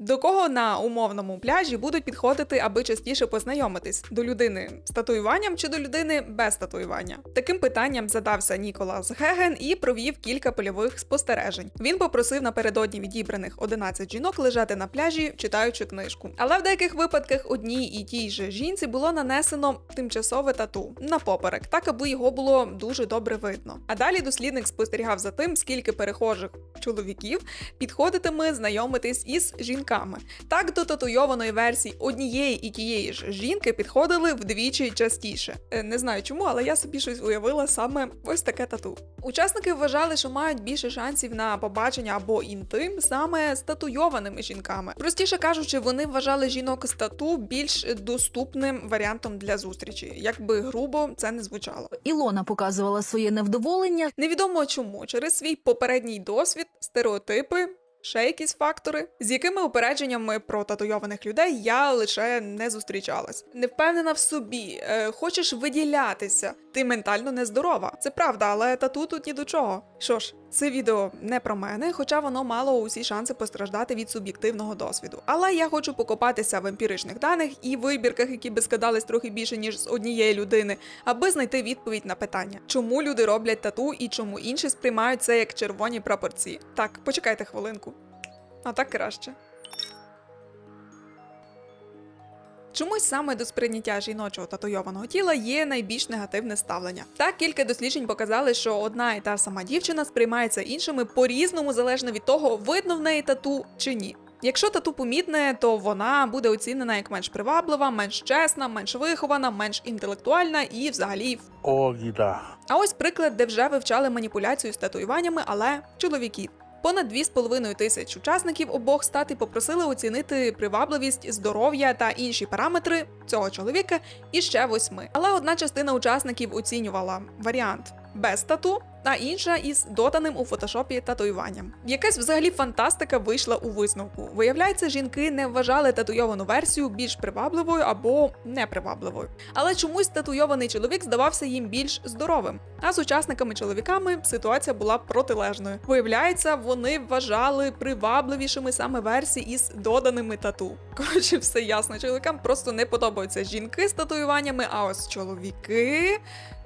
До кого на умовному пляжі будуть підходити, аби частіше познайомитись до людини з татуюванням чи до людини без татуювання? Таким питанням задався Ніколас Геген і провів кілька польових спостережень. Він попросив напередодні відібраних 11 жінок лежати на пляжі, читаючи книжку. Але в деяких випадках одній і тій же жінці було нанесено тимчасове тату на поперек, так аби його було дуже добре видно. А далі дослідник спостерігав за тим, скільки перехожих чоловіків підходитиме знайомитись із жінками. Так до татуйованої версії однієї і тієї ж жінки підходили вдвічі частіше. Е, Не знаю чому, але я собі щось уявила саме ось таке тату. Учасники вважали, що мають більше шансів на побачення або інтим саме з татуйованими жінками. Простіше кажучи, вони вважали жінок з тату більш доступним варіантом для зустрічі, якби грубо це не звучало. Ілона показувала своє невдоволення. Невідомо чому через свій попередній досвід, стереотипи. Ще якісь фактори, з якими упередженнями про татуйованих людей я лише не зустрічалась. Не впевнена в собі, е, хочеш виділятися, ти ментально нездорова. Це правда, але тату тут ні до чого. Що ж, це відео не про мене, хоча воно мало усі шанси постраждати від суб'єктивного досвіду. Але я хочу покопатися в емпіричних даних і вибірках, які би складались трохи більше ніж з однієї людини, аби знайти відповідь на питання, чому люди роблять тату і чому інші сприймають це як червоні прапорці. Так, почекайте хвилинку. А так краще. Чомусь саме до сприйняття жіночого татуйованого тіла є найбільш негативне ставлення. Так кілька досліджень показали, що одна і та сама дівчина сприймається іншими по-різному залежно від того, видно в неї тату чи ні. Якщо тату помітне, то вона буде оцінена як менш приваблива, менш чесна, менш вихована, менш інтелектуальна і взагалі О, да. а ось приклад, де вже вивчали маніпуляцію з татуюваннями, але чоловіки. Понад 2,5 тисяч учасників обох стати попросили оцінити привабливість, здоров'я та інші параметри цього чоловіка і ще восьми. Але одна частина учасників оцінювала варіант без тату, а інша із доданим у фотошопі татуюванням. Якась взагалі фантастика вийшла у висновку. Виявляється, жінки не вважали татуйовану версію більш привабливою або непривабливою. Але чомусь татуйований чоловік здавався їм більш здоровим. А з учасниками-чоловіками ситуація була протилежною. Виявляється, вони вважали привабливішими саме версії із доданими тату. Коротше, все ясно. Чоловікам просто не подобаються жінки з татуюваннями, а ось чоловіки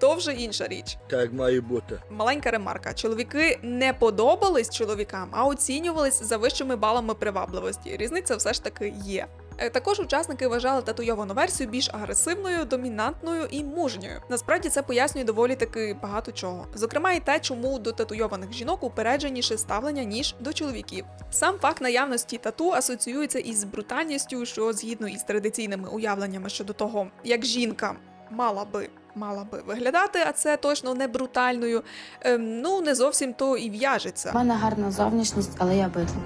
то вже інша річ. Так має бути. Маленька ремарка: чоловіки не подобались чоловікам, а оцінювались за вищими балами привабливості. Різниця все ж таки є. Е, Також учасники вважали татуйовану версію більш агресивною, домінантною і мужньою. Насправді це пояснює доволі таки багато чого. Зокрема, і те, чому до татуйованих жінок упередженіше ставлення ніж до чоловіків. Сам факт наявності тату асоціюється із брутальністю, що згідно із традиційними уявленнями щодо того, як жінка мала би. Мала би виглядати, а це точно не брутальною. Ем, ну не зовсім то і в'яжеться. У мене гарна зовнішність, але я бидло.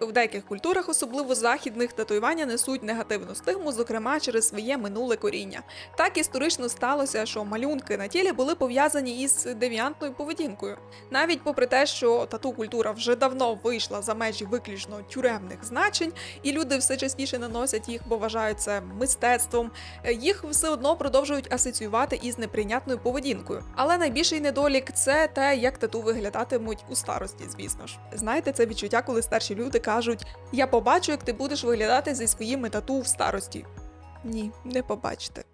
В деяких культурах, особливо західних, татуювання несуть негативну стигму, зокрема через своє минуле коріння. Так історично сталося, що малюнки на тілі були пов'язані із девіантною поведінкою. Навіть попри те, що тату культура вже давно вийшла за межі виключно тюремних значень, і люди все частіше наносять їх, бо вважають це мистецтвом. е, Їх все одно продовжують асоціювати із неприйнятною поведінкою. Але найбільший недолік це те, як тату виглядатимуть у старості, звісно ж. Знаєте, це відчуття, коли старші люди кажуть: Я побачу, як ти будеш виглядати зі своїми тату в старості. Ні, не побачите.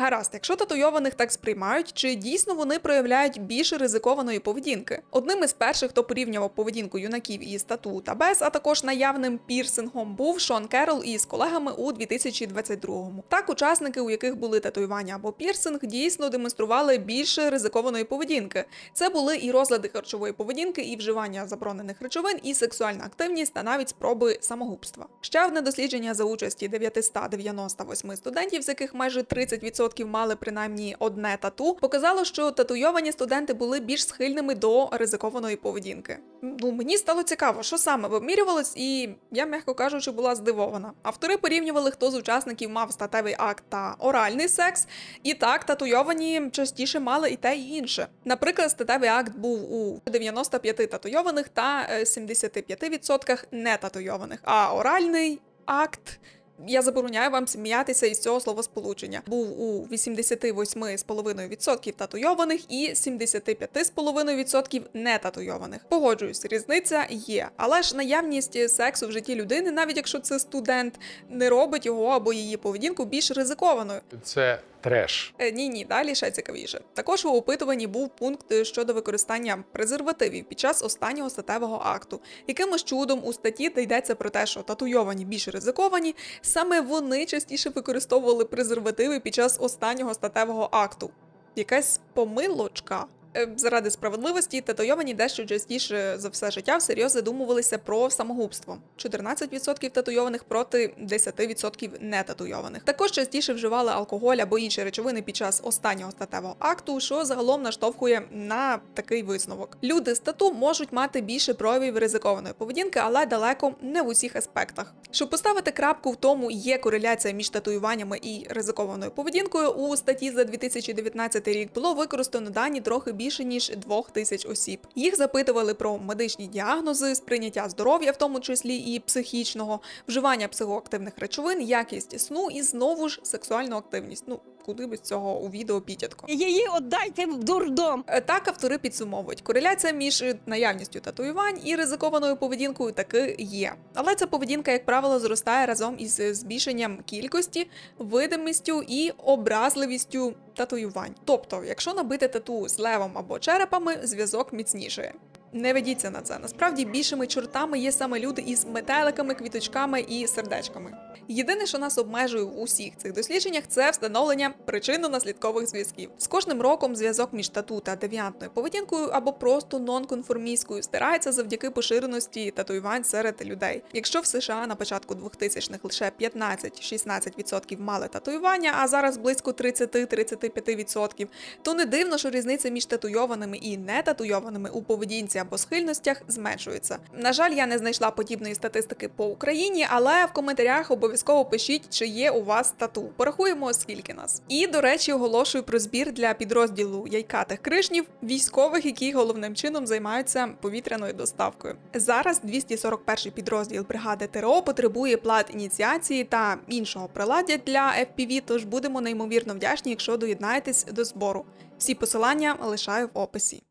Гаразд, якщо татуйованих так сприймають, чи дійсно вони проявляють більше ризикованої поведінки? Одним із перших, хто порівнював поведінку юнаків із тату та без, а також наявним пірсингом, був Шон Керол із колегами у 2022-му. Так, учасники, у яких були татуювання або пірсинг, дійсно демонстрували більше ризикованої поведінки. Це були і розлади харчової поведінки, і вживання заборонених речовин, і сексуальна активність та навіть спроби самогубства. Ще одне дослідження за участі 998 студентів, з яких майже 30% мали принаймні одне тату, показало, що татуйовані студенти були більш схильними до ризикованої поведінки. Ну мені стало цікаво, що саме вимірювалось, і я, м'яко кажучи, була здивована. Автори порівнювали, хто з учасників мав статевий акт та оральний секс, і так татуйовані частіше мали і те, і інше. Наприклад, статевий акт був у 95 татуйованих та е, 75% нетатуйованих, а оральний акт Я забороняю вам сміятися із цього словосполучення. Був у 88,5% татуйованих і 75,5% нетатуйованих. Погоджуюсь, різниця є, але ж наявність сексу в житті людини, навіть якщо це студент, не робить його або її поведінку більш ризикованою. Це треш. Е, Ні, ні, далі ще цікавіше. Також у опитуванні був пункт щодо використання презервативів під час останнього статевого акту. Якимось чудом у статті, де йдеться про те, що татуйовані більш ризиковані, саме вони частіше використовували презервативи під час останнього статевого акту. Якась помилочка. Е, Заради справедливості татуйовані дещо частіше за все життя всерйоз задумувалися про самогубство. 14% татуйованих проти 10% нетатуйованих. Також частіше вживали алкоголь або інші речовини під час останнього статевого акту, що загалом наштовхує на такий висновок. Люди з тату можуть мати більше проявів ризикованої поведінки, але далеко не в усіх аспектах. Щоб поставити крапку в тому, є кореляція між татуюваннями і ризикованою поведінкою. У статті за 2019 рік було використано дані трохи більше ніж двох тисяч осіб. Їх запитували про медичні діагнози, сприйняття здоров'я, в тому числі і психічного, вживання психоактивних речовин, якість сну і знову ж сексуальну активність. Ну куди без цього у відео підятко. Її віддайте в дурдом. Е, Так автори підсумовують, кореляція між е, наявністю татуювань і ризикованою поведінкою таки є. Але ця поведінка, як правило, зростає разом із е, збільшенням кількості, видимістю і образливістю татуювань. Тобто, якщо набити тату з левом або черепами, зв'язок міцнішає. Не ведіться на це. Насправді більшими чортами є саме люди із метеликами, квіточками і сердечками. Єдине, що нас обмежує в усіх цих дослідженнях, це встановлення причинно-наслідкових зв'язків. З кожним роком зв'язок між тату та девіантною поведінкою або просто нонконформістською стирається завдяки поширеності татуювань серед людей. Якщо в США на початку 2000-х лише 15-16% мали татуювання, а зараз близько 30-35%, то не дивно, що різниця між татуйованими і нетатуйованими у поведінці або схильностях зменшується. На жаль, я не знайшла подібної статистики по Україні, але в коментарях обов'язково пишіть, чи є у вас тату. Порахуємо, скільки нас. І до речі, оголошую про збір для підрозділу яйкатих кришнів, військових, які головним чином займаються повітряною доставкою. Зараз 241-й підрозділ бригади ТРО потребує плат ініціації та іншого приладдя для FPV, тож будемо неймовірно вдячні, якщо доєднаєтесь до збору. Всі посилання лишаю в описі.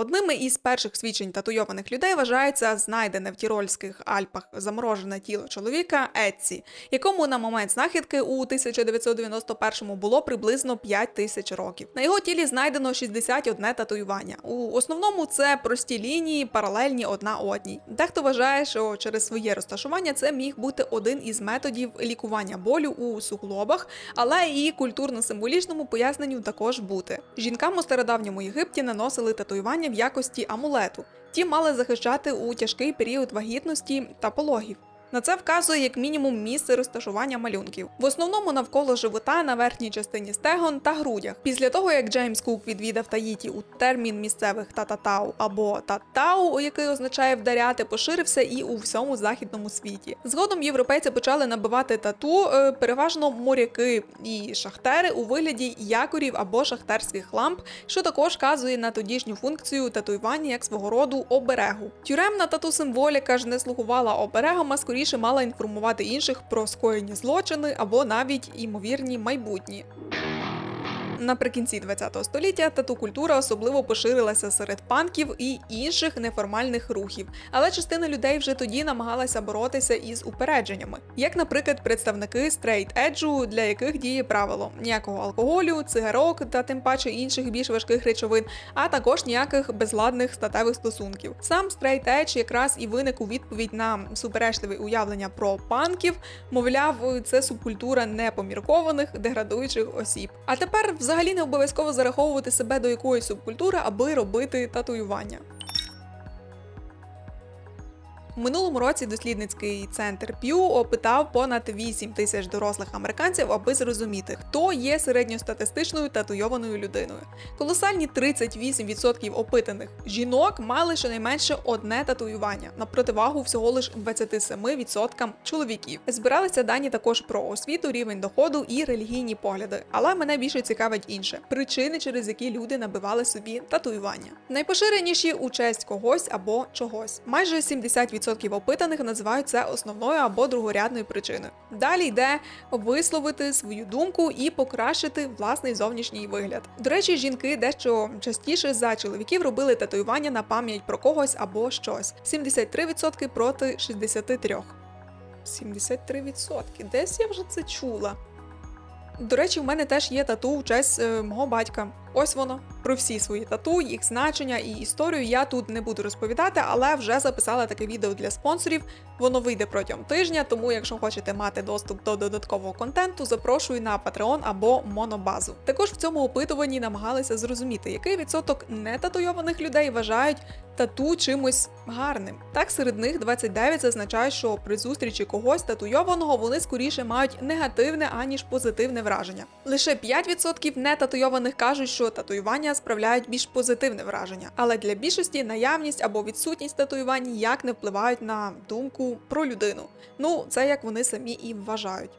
Одними із перших свідчень татуйованих людей вважається знайдене в Тірольських Альпах заморожене тіло чоловіка Етсі, якому на момент знахідки у 1991-му було приблизно 5 тисяч років. На його тілі знайдено 61 татуювання. У основному це прості лінії, паралельні одна одній. Дехто вважає, що через своє розташування це міг бути один із методів лікування болю у суглобах, але і культурно-символічному поясненню також бути. Жінкам у стародавньому Єгипті наносили татуювання в якості амулету. Ті мали захищати у тяжкий період вагітності та пологів. На це вказує як мінімум місце розташування малюнків. В основному навколо живота на верхній частині стегон та грудях. Після того, як Джеймс Кук відвідав Таїті у термін місцевих тататау або татау, який означає вдаряти, поширився і у всьому західному світі. Згодом європейці почали набивати тату, е, переважно моряки і шахтери у вигляді якорів або шахтерських ламп, що також вказує на тодішню функцію татуювання як свого роду оберегу. Тюремна тату символіка ж не слугувала оберегом, а скоріше мала інформувати інших про скоєні злочини або навіть імовірні майбутні. Наприкінці ХХ століття тату культура особливо поширилася серед панків і інших неформальних рухів, але частина людей вже тоді намагалася боротися із упередженнями, як, наприклад, представники стрейт-еджу, для яких діє правило ніякого алкоголю, цигарок та тим паче інших більш важких речовин, а також ніяких безладних статевих стосунків. Сам стрейт-едж якраз і виник у відповідь на суперечливі уявлення про панків, мовляв, це субкультура непоміркованих деградуючих осіб. А тепер взагалі не обов'язково зараховувати себе до якоїсь субкультури, аби робити татуювання. Минулому році дослідницький центр Pew опитав понад 8 тисяч дорослих американців, аби зрозуміти, хто є середньостатистичною татуйованою людиною. Колосальні 38% опитаних жінок мали щонайменше одне татуювання на противагу всього лиш 27% чоловіків. Збиралися дані також про освіту, рівень доходу і релігійні погляди. Але мене більше цікавить інше причини, через які люди набивали собі татуювання. Найпоширеніші у честь когось або чогось. Майже 70% 60% опитаних називають це основною або другорядною причиною. Далі йде висловити свою думку і покращити власний зовнішній вигляд. До речі, жінки дещо частіше за чоловіків робили татуювання на пам'ять про когось або щось. 73% проти 63%. 73%. Десь я вже це чула. До речі, в мене теж є тату в честь е, мого батька. Ось воно. Про всі свої тату, їх значення і історію я тут не буду розповідати, але вже записала таке відео для спонсорів. Воно вийде протягом тижня, тому якщо хочете мати доступ до додаткового контенту, запрошую на Patreon або Монобазу. Також в цьому опитуванні намагалися зрозуміти, який відсоток нетатуйованих людей вважають тату чимось гарним. Так, серед них 29 зазначають, що при зустрічі когось татуйованого вони скоріше мають негативне аніж позитивне враження. Лише 5% нетатуйованих кажуть, що татуювання справляють більш позитивне враження, але для більшості наявність або відсутність татуювань ніяк не впливають на думку про людину. Ну, це як вони самі і вважають.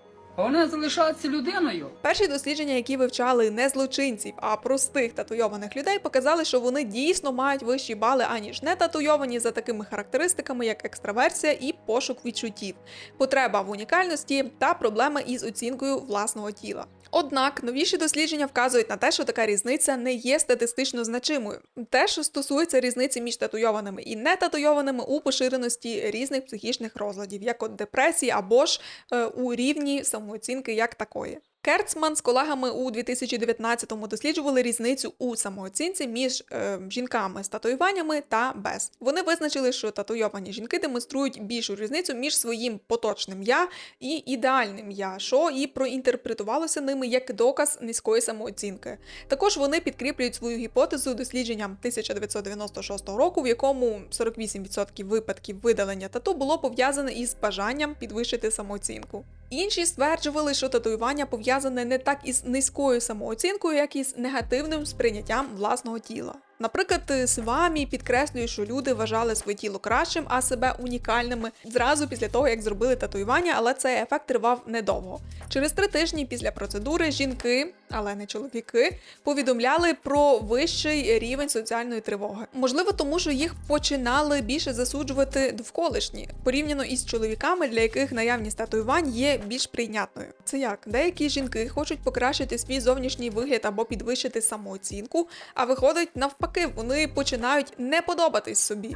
Вона залишається людиною. Перші дослідження, які вивчали не злочинців, а простих татуйованих людей, показали, що вони дійсно мають вищі бали, аніж не татуйовані за такими характеристиками, як екстраверсія і пошук відчуттів, потреба в унікальності та проблеми із оцінкою власного тіла. Однак новіші дослідження вказують на те, що така різниця не є статистично значимою. Те, що стосується різниці між татуйованими і нетатуйованими у поширеності різних психічних розладів, як от депресії або ж е, у рівні самооцінки як такої. Керцман з колегами у 2019-му досліджували різницю у самооцінці між е, жінками з татуюваннями та без. Вони визначили, що татуйовані жінки демонструють більшу різницю між своїм поточним я і ідеальним я, що і проінтерпретувалося ними як доказ низької самооцінки. Також вони підкріплюють свою гіпотезу дослідженням 1996 року, в якому 48% випадків видалення тату було пов'язане із бажанням підвищити самооцінку. Інші стверджували, що татуювання пов'язане не так із низькою самооцінкою, як і з негативним сприйняттям власного тіла. Наприклад, Свамі підкреслює, що люди вважали своє тіло кращим, а себе унікальними зразу після того, як зробили татуювання, але цей ефект тривав недовго. Через три тижні після процедури жінки, але не чоловіки, повідомляли про вищий рівень соціальної тривоги. Можливо, тому що їх починали більше засуджувати довколишні, порівняно із чоловіками, для яких наявність татуювань є більш прийнятною. Це як деякі жінки хочуть покращити свій зовнішній вигляд або підвищити самооцінку, а виходить навпаки, вони починають не подобатись собі.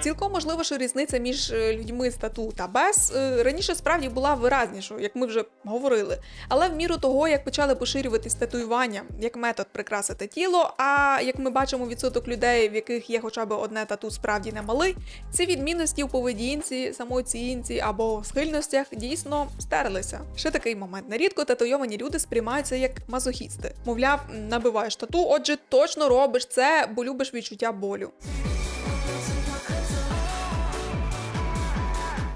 Цілком можливо, що різниця між е, людьми з тату та без е, раніше справді була виразнішою, як ми вже говорили. Але в міру того, як почали поширюватись татуювання як метод прикрасити тіло, а як ми бачимо, відсоток людей, в яких є хоча б одне тату, справді немалий, ці відмінності у поведінці, самооцінці або схильностях дійсно стерлися. Ще такий момент. Нерідко татуйовані люди сприймаються як мазохісти. Мовляв, набиваєш тату, отже, точно робиш це, бо любиш відчуття болю.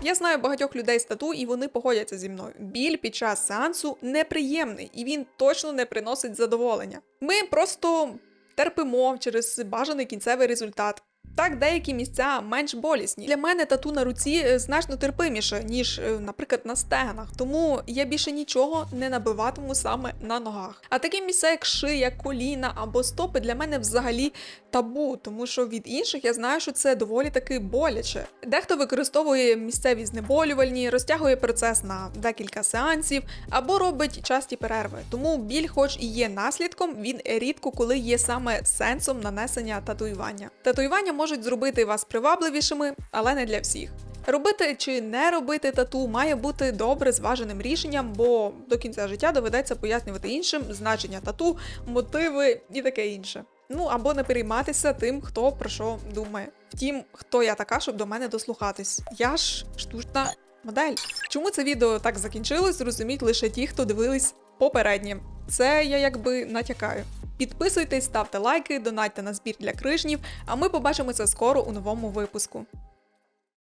Я знаю багатьох людей з тату, і вони погодяться зі мною. Біль під час сеансу неприємний, і він точно не приносить задоволення. Ми просто терпимо через бажаний кінцевий результат. Так, деякі місця менш болісні. Для мене тату на руці е, значно терпиміше, ніж, е, наприклад, на стегнах, тому я більше нічого не набиватиму саме на ногах. А такі місця, як шия, коліна або стопи, для мене взагалі табу, тому що від інших я знаю, що це доволі таки боляче. Дехто використовує місцеві знеболювальні, розтягує процес на декілька сеансів або робить часті перерви. Тому біль, хоч і є наслідком, він рідко коли є саме сенсом нанесення татуювання. Татуювання можуть зробити вас привабливішими, але не для всіх. Робити чи не робити тату має бути добре зваженим рішенням, бо до кінця життя доведеться пояснювати іншим значення тату, мотиви і таке інше. Ну або не перейматися тим, хто про що думає. Втім, хто я така, щоб до мене дослухатись. Я ж штучна модель. Чому це відео так закінчилось, зрозуміть лише ті, хто дивились попереднє. Це я якби натякаю. Підписуйтесь, ставте лайки, донатьте на збір для крижнів, а ми побачимося скоро у новому випуску.